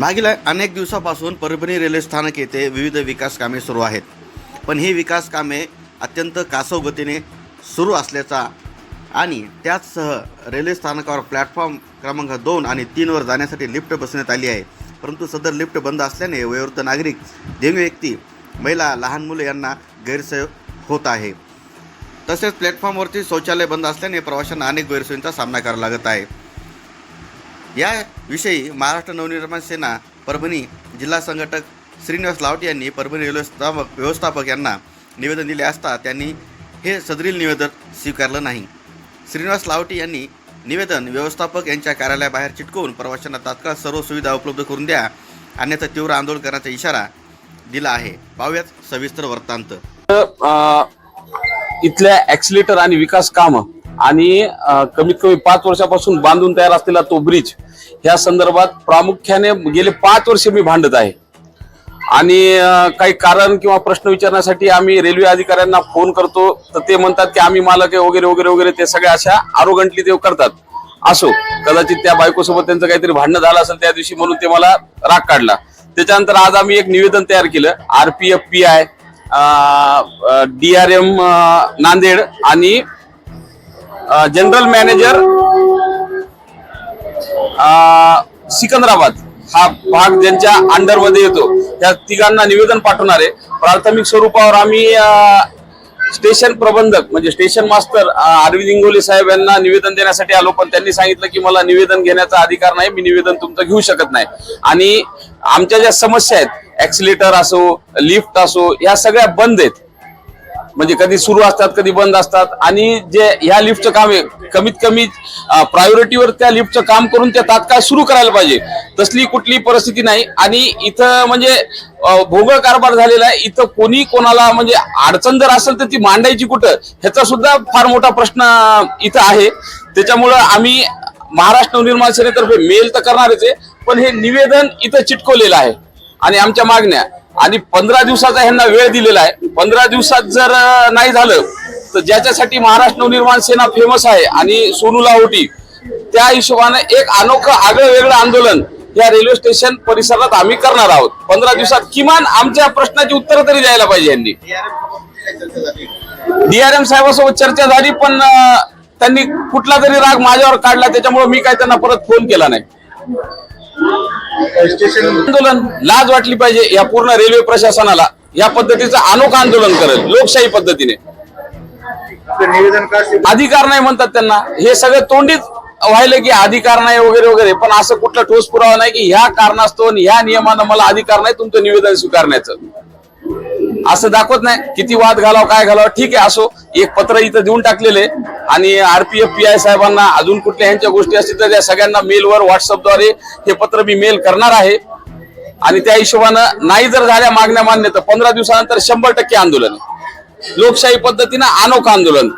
मागील अनेक दिवसापासून परभणी रेल्वे स्थानक येथे विविध विकास कामे सुरू आहेत. पण ही विकास कामे अत्यंत कासव गतीने सुरू असल्याचा आणि त्याचसह रेल्वे स्थानकावर प्लॅटफॉर्म क्रमांक दोन आणि तीनवर जाण्यासाठी लिफ्ट बसवण्यात आली आहे. परंतु सदर लिफ्ट बंद असल्याने वयोवृद्ध नागरिक दिव्य व्यक्ती महिला लहान मुले यांना गैरसोय होत आहे. तसेच प्लॅटफॉर्मवरती शौचालय बंद असल्याने प्रवाशांना अनेक गैरसोयींचा सामना करावा लागत आहे. याविषयी महाराष्ट्र नवनिर्माण सेना परभणी जिल्हा संघटक श्रीनिवास लावटे यांनी परभणी रेल्वे व्यवस्थापक यांना निवेदन दिले असता त्यांनी हे सदरील निवेदन स्वीकारलं नाही. श्रीनिवास लावटे यांनी निवेदन व्यवस्थापक यांच्या कार्यालयाबाहेर चिटकवून प्रवाशांना तात्काळ सर्व सुविधा उपलब्ध करून द्या अन्यथा तीव्र आंदोलन करण्याचा इशारा दिला आहे. पाहूयात सविस्तर वृत्तांत. इथल्या ऍक्सिलेटर आणि विकास कामं आणि कमीत कमी पाच वर्षापासून बांधून तयार असलेला तो ब्रिज ह्या संदर्भात प्रामुख्याने गेले पाच वर्ष मी भांडत आहे. आणि काही कारण किंवा प्रश्न विचारण्यासाठी आम्ही रेल्वे अधिकाऱ्यांना फोन करतो. तर ते म्हणतात की आम्ही मालक आहे वगैरे वगैरे वगैरे ते सगळ्या अशा आरोगंटली ते करतात. असो कदाचित त्या बायकोसोबत त्यांचं काहीतरी भांडणं झालं असेल त्या दिवशी म्हणून ते मला राग काढला. त्याच्यानंतर आज आम्ही एक निवेदन तयार केलं R P F P I D R M Nanded आणि जनरल मॅनेजर सिकंदराबाद. हा भाग ज्यांच्या अंडरमध्ये येतो त्या तिघांना निवेदन पाठवणार आहे. प्राथमिक स्वरूपावर आम्ही स्टेशन प्रबंधक म्हणजे स्टेशन मास्तर अरविंद इंगोले साहेब यांना निवेदन देण्यासाठी आलो पण त्यांनी सांगितलं की मला निवेदन घेण्याचा अधिकार नाही मी निवेदन तुमचं घेऊ शकत नाही. आणि आमच्या ज्या समस्या आहेत ऍक्सिलेटर असो लिफ्ट असो ह्या सगळ्या बंद आहेत. म्हणजे कधी सुरू असतात कधी बंद असतात. आणि जे ह्या लिफ्टचं काम आहे कमीत कमी प्रायोरिटीवर त्या लिफ्टचं काम करून त्या तात्काळ सुरू करायला पाहिजे. तसली कुठली परिस्थिती नाही. आणि इथं म्हणजे भोगळ कारभार झालेला आहे. इथं कोणी कोणाला म्हणजे अडचण जर असेल तर ती मांडायची कुठं ह्याचा सुद्धा फार मोठा प्रश्न इथं आहे. त्याच्यामुळं आम्ही महाराष्ट्र नवनिर्माण सेनेतर्फे मेल तर करणारच आहे पण हे निवेदन इथं चिटकवलेलं आहे. आणि आमच्या मागण्या आणि पंधरा दिवसाचा ह्यांना वेळ दिलेला आहे. पंधरा दिवसात जर नाही झालं तर ज्याच्यासाठी महाराष्ट्र नवनिर्माण सेना फेमस आहे आणि सोनू लाहोटी त्या हिशोबाने एक अनोखं आगळं वेगळं आंदोलन या रेल्वे स्टेशन परिसरात आम्ही करणार आहोत. पंधरा दिवसात किमान आमच्या प्रश्नाची उत्तरं तरी द्यायला पाहिजे यांनी डीआरएम साहेबांसोबत चर्चा झाली पण त्यांनी कुठला तरी राग माझ्यावर काढला त्याच्यामुळे मी काय त्यांना परत फोन केला नाही. आंदोलन लाज वाटली पाहिजे या पूर्ण रेल्वे प्रशासनाला. या पद्धतीचं अनोखं आंदोलन करेल लोकशाही पद्धतीने. अधिकार नाही म्हणतात त्यांना. हे सगळं तोंडीच व्हायला की अधिकार नाही वगैरे वगैरे. पण असं कुठला ठोस पुरावा नाही की ह्या कारणास्तव ह्या नियमानं मला अधिकार नाही तुमचं निवेदन स्वीकारण्याचं. असं दाखवत नाही. किती वाद घालाव काय घालावं ठीक आहे असो. एक पत्र इथं देऊन टाकलेले आणि आरपीएफ पी आय साहेबांना अजून कुठल्या ह्यांच्या गोष्टी असतील तर त्या सगळ्यांना मेलवर व्हॉट्सअपद्वारे हे पत्र मी मेल करणार आहे. आणि त्या हिशोबानं नाही जर झाल्या मागण्या मान्य तर पंधरा दिवसानंतर शंभर टक्के आंदोलन. लोकशाही पद्धतीनं अनोखं आंदोलन.